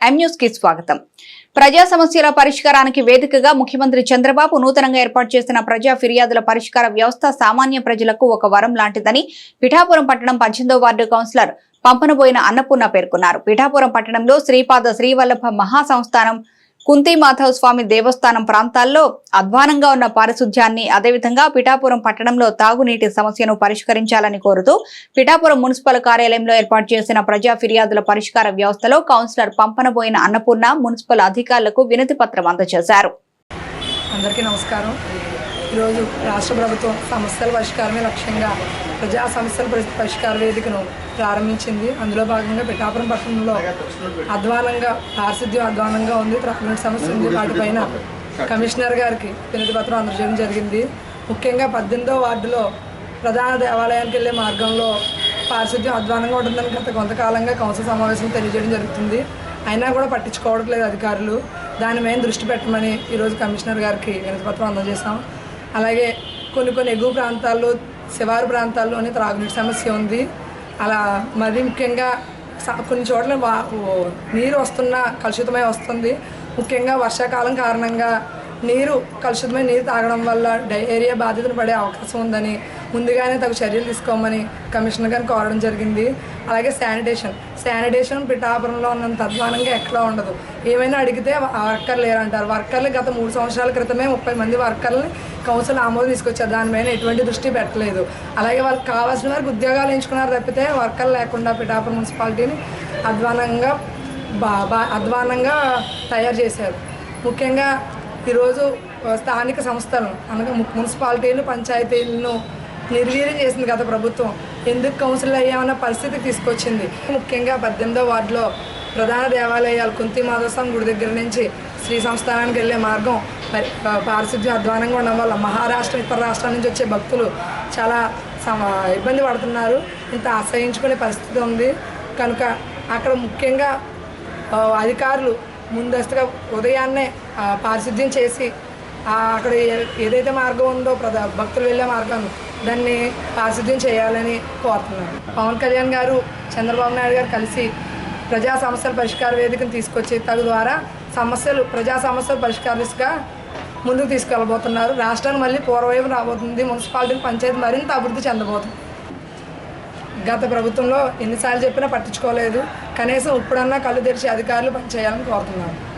కి స్వాగతం. ప్రజా సమస్యల పరిష్కారానికి వేదికగా ముఖ్యమంత్రి చంద్రబాబు నూతనంగా ఏర్పాటు చేసిన ప్రజా ఫిర్యాదుల పరిష్కార వ్యవస్థ సామాన్య ప్రజలకు ఒక వరం లాంటిదని పిఠాపురం పట్టణం పద్దెనిమిదో వార్డు కౌన్సిలర్ పంపనబోయిన అన్నపూర్ణ పేర్కొన్నారు. పిఠాపురం పట్టణంలో శ్రీపాద శ్రీవల్లభ మహాసంస్థానం కుంతిమాధవ్ స్వామి దేవస్థానం ప్రాంతాల్లో అధ్వానంగా ఉన్న పారిశుధ్యాన్ని అదేవిధంగా పిఠాపురం పట్టణంలో తాగునీటి సమస్యను పరిష్కరించాలని కోరుతూ పిఠాపురం మున్సిపల్ కార్యాలయంలో ఏర్పాటు చేసిన ప్రజా ఫిర్యాదుల పరిష్కార వ్యవస్థలో కౌన్సిలర్ పంపనబోయిన అన్నపూర్ణ మున్సిపల్ అధికారులకు వినతి పత్రం అందజేశారు. అందరికీ నమస్కారం. ఈరోజు రాష్ట్ర ప్రభుత్వం సమస్యల పరిష్కారమే లక్ష్యంగా ప్రజా సమస్యల పరి- పరిష్కార వేదికను ప్రారంభించింది. అందులో భాగంగా పిఠాపురం పట్టణంలో అధ్వానంగా పారిశుద్ధ్యం అధ్వానంగా ఉంది. త్రాగునీటి సమస్య ఉంది వాటిపైన కమిషనర్ గారికి వినతి పత్రం అందజేయడం జరిగింది. ముఖ్యంగా పద్దెనిమిదో వార్డులో ప్రధాన దేవాలయానికి వెళ్ళే మార్గంలో పారిశుద్ధ్యం అధ్వానంగా ఉంటుందని గత కొంతకాలంగా కౌన్సిల్ సమావేశం తెలియజేయడం జరుగుతుంది. అయినా కూడా పట్టించుకోవడం లేదు అధికారులు. దాని మీద దృష్టి పెట్టమని ఈరోజు కమిషనర్ గారికి వినతిపత్రం అందజేశాం. అలాగే కొన్ని కొన్ని ఎగువ ప్రాంతాల్లో శివారు ప్రాంతాల్లోనే త్రాగునీటి సమస్య ఉంది. అలా మరి ముఖ్యంగా స- కొన్ని చోట్ల వా- నీరు వస్తున్న కలుషితమై వస్తుంది. ముఖ్యంగా వర్షాకాలం కారణంగా నీరు కలుషితమై నీరు తాగడం వల్ల డయేరియా బాధితులు పడే అవకాశం ఉందని ముందుగానే తగు చర్యలు తీసుకోమని కమిషనర్ గారిని కోరడం జరిగింది. అలాగే శానిటేషన్. శానిటేషన్ పిఠాపురంలో ఉన్నంత అధ్వానంగా ఎట్లా ఉండదు. ఏమైనా అడిగితే వర్కర్లు లేరంటారు. వర్కర్లు గత మూడు సంవత్సరాల క్రితమే ముప్పై మంది వర్కర్లని కౌన్సిల్ ఆమోదం తీసుకొచ్చారు. దానిపైన ఎటువంటి దృష్టి పెట్టలేదు. అలాగే వాళ్ళకి కావాల్సిన వారికి ఉద్యోగాలు ఎంచుకున్నారు తప్పితే వర్కర్లు లేకుండా పిఠాపురం మున్సిపాలిటీని అధ్వానంగా బా బా అధ్వానంగా తయారు చేశారు. ముఖ్యంగా ఈరోజు స్థానిక సంస్థలను అనగా మున్సిపాలిటీలు పంచాయతీలను నిర్వీర్యం చేసింది గత ప్రభుత్వం. ఎందుకు కౌన్సిల్ అయ్యామన్న పరిస్థితికి తీసుకొచ్చింది. ముఖ్యంగా పద్దెనిమిదో వార్డులో ప్రధాన దేవాలయాలు కుంతి మాధవస్వామి గుడి దగ్గర నుంచి శ్రీ సంస్థానానికి వెళ్ళే మార్గం మరి పారిశుద్ధ్యం అధ్వానంగా ఉండడం వల్ల మహారాష్ట్ర ఇతర రాష్ట్రాల నుంచి వచ్చే భక్తులు చాలా ఇబ్బంది పడుతున్నారు. ఇంత ఆశ్రయించుకునే పరిస్థితి ఉంది. కనుక అక్కడ ముఖ్యంగా అధికారులు ముందస్తుగా ఉదయాన్నే పారిశుద్ధ్యం చేసి అక్కడ ఏ- ఏదైతే మార్గం ఉందో ప్రధా భక్తులు వెళ్ళే మార్గం దాన్ని పారిశుద్ధ్యం చేయాలని కోరుతున్నాను. పవన్ కళ్యాణ్ గారు చంద్రబాబు నాయుడు గారు కలిసి ప్రజా సమస్యల పరిష్కార వేదికను తీసుకొచ్చి తగు ద్వారా సమస్యలు ప్రజా సమస్యలు పరిష్కరిస్గా ముందుకు తీసుకెళ్ళబోతున్నారు. రాష్ట్రాన్ని మళ్ళీ పూర్వవైపు రాబోతుంది. మున్సిపాలిటీ పంచాయతీ మరింత అభివృద్ధి చెందబోతుంది గత ప్రభుత్వంలో ఎన్నిసార్లు చెప్పినా పట్టించుకోలేదు. కనీసం ఇప్పుడన్నా కళ్ళు తెరిచి అధికారులు పనిచేయాలని కోరుతున్నాను.